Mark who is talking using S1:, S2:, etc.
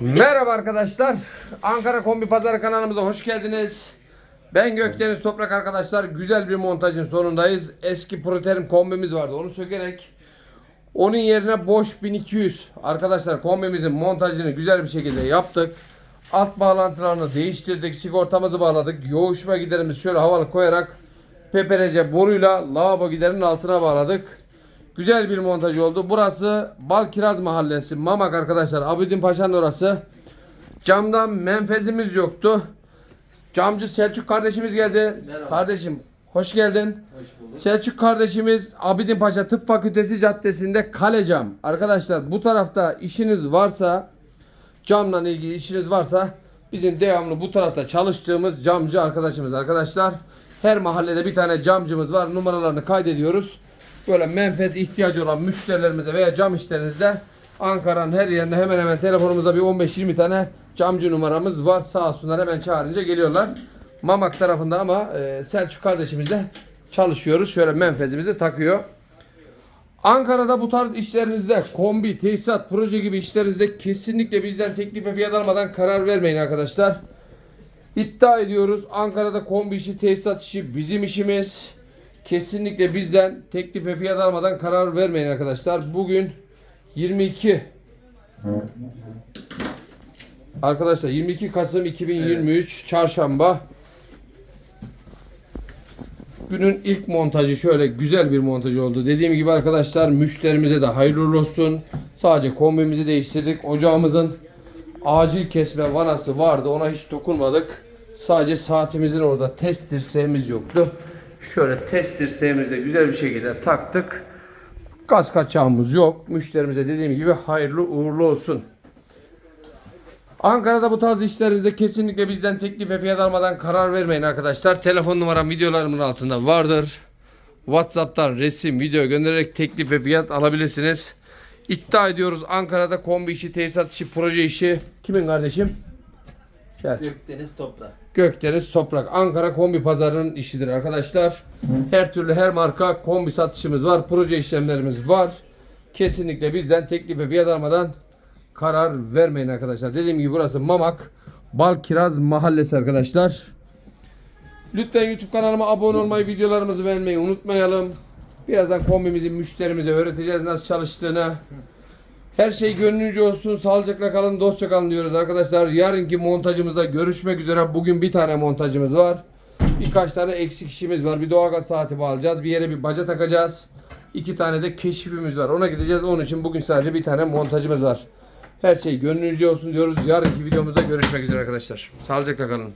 S1: Merhaba arkadaşlar. Ankara Kombi Pazarı kanalımıza hoş geldiniz. Ben Gökdeniz Toprak arkadaşlar. Güzel bir montajın sonundayız. Eski Proterim kombimiz vardı. Onu sökerek onun yerine boş 1200 arkadaşlar kombimizin montajını güzel bir şekilde yaptık. Alt bağlantılarını değiştirdik. Sigortamızı bağladık. Yoğuşma giderimizi şöyle havalı koyarak peperece boruyla lavabo giderinin altına bağladık. Güzel bir montaj oldu. Burası Balkiraz Mahallesi. Mamak arkadaşlar. Abidin Paşa'nın orası. Camdan menfezimiz yoktu. Camcı Selçuk kardeşimiz geldi.
S2: Merhaba.
S1: Kardeşim hoş geldin.
S2: Hoş bulduk.
S1: Selçuk kardeşimiz Abidin Paşa Tıp Fakültesi Caddesi'nde kale cam. Arkadaşlar bu tarafta işiniz varsa camla ilgili işiniz varsa bizim devamlı bu tarafta çalıştığımız camcı arkadaşımız arkadaşlar. Her mahallede bir tane camcımız var. Numaralarını kaydediyoruz. Böyle menfez ihtiyacı olan müşterilerimize veya cam işlerinizde Ankara'nın her yerinde hemen hemen telefonumuzda bir 15-20 tane camcı numaramız var. Sağ olsunlar hemen çağırınca geliyorlar. Mamak tarafında ama e, Selçuk kardeşimizle çalışıyoruz. Şöyle menfezimizi takıyor. Ankara'da bu tarz işlerinizde kombi, tesisat, proje gibi işlerinizde kesinlikle bizden teklif ve fiyat almadan karar vermeyin arkadaşlar. İddia ediyoruz Ankara'da kombi işi, tesisat işi bizim işimiz. Kesinlikle bizden teklif ve fiyat almadan karar vermeyin arkadaşlar. Bugün 22 Arkadaşlar 22 Kasım 2023 Çarşamba Günün ilk montajı şöyle güzel bir montaj oldu. Dediğim gibi arkadaşlar müşterimize de hayırlı olsun. Sadece kombimizi değiştirdik. Ocağımızın acil kesme vanası vardı. Ona hiç dokunmadık. Sadece saatimizin orada test dirseğimiz yoktu. Şöyle test dirseğimizi de güzel bir şekilde taktık. Gaz kaçağımız yok. Müşterimize dediğim gibi hayırlı uğurlu olsun. Ankara'da bu tarz işlerinizde kesinlikle bizden teklif ve fiyat almadan karar vermeyin arkadaşlar. Telefon numaram videolarımın altında vardır. WhatsApp'tan resim, video göndererek teklif ve fiyat alabilirsiniz. İddia ediyoruz Ankara'da kombi işi, tesisat işi, proje işi. Kimin kardeşim? Selçuk.
S2: Gökdeniz Toprak.
S1: Gökdeniz Toprak. Ankara kombi pazarının işidir arkadaşlar. Her türlü her marka kombi satışımız var. Proje işlemlerimiz var. Kesinlikle bizden teklif ve fiyat almadan karar vermeyin arkadaşlar. Dediğim gibi burası Mamak Balkiraz Mahallesi arkadaşlar. Lütfen YouTube kanalıma abone olmayı, videolarımızı beğenmeyi unutmayalım. Birazdan kombimizin müşterimize öğreteceğiz nasıl çalıştığını. Her şey gönlünüzce olsun. Sağlıcakla kalın, dostça kalın diyoruz arkadaşlar. Yarınki montajımızda görüşmek üzere. Bugün bir tane montajımız var. Birkaç tane eksik işimiz var. Bir doğalgaz saati bağlayacağız. Bir yere bir baca takacağız. İki tane de keşifimiz var. Ona gideceğiz. Onun için bugün sadece bir tane montajımız var. Her şey gönlünüzce olsun diyoruz. Yarınki videomuzda görüşmek üzere arkadaşlar. Sağlıcakla kalın.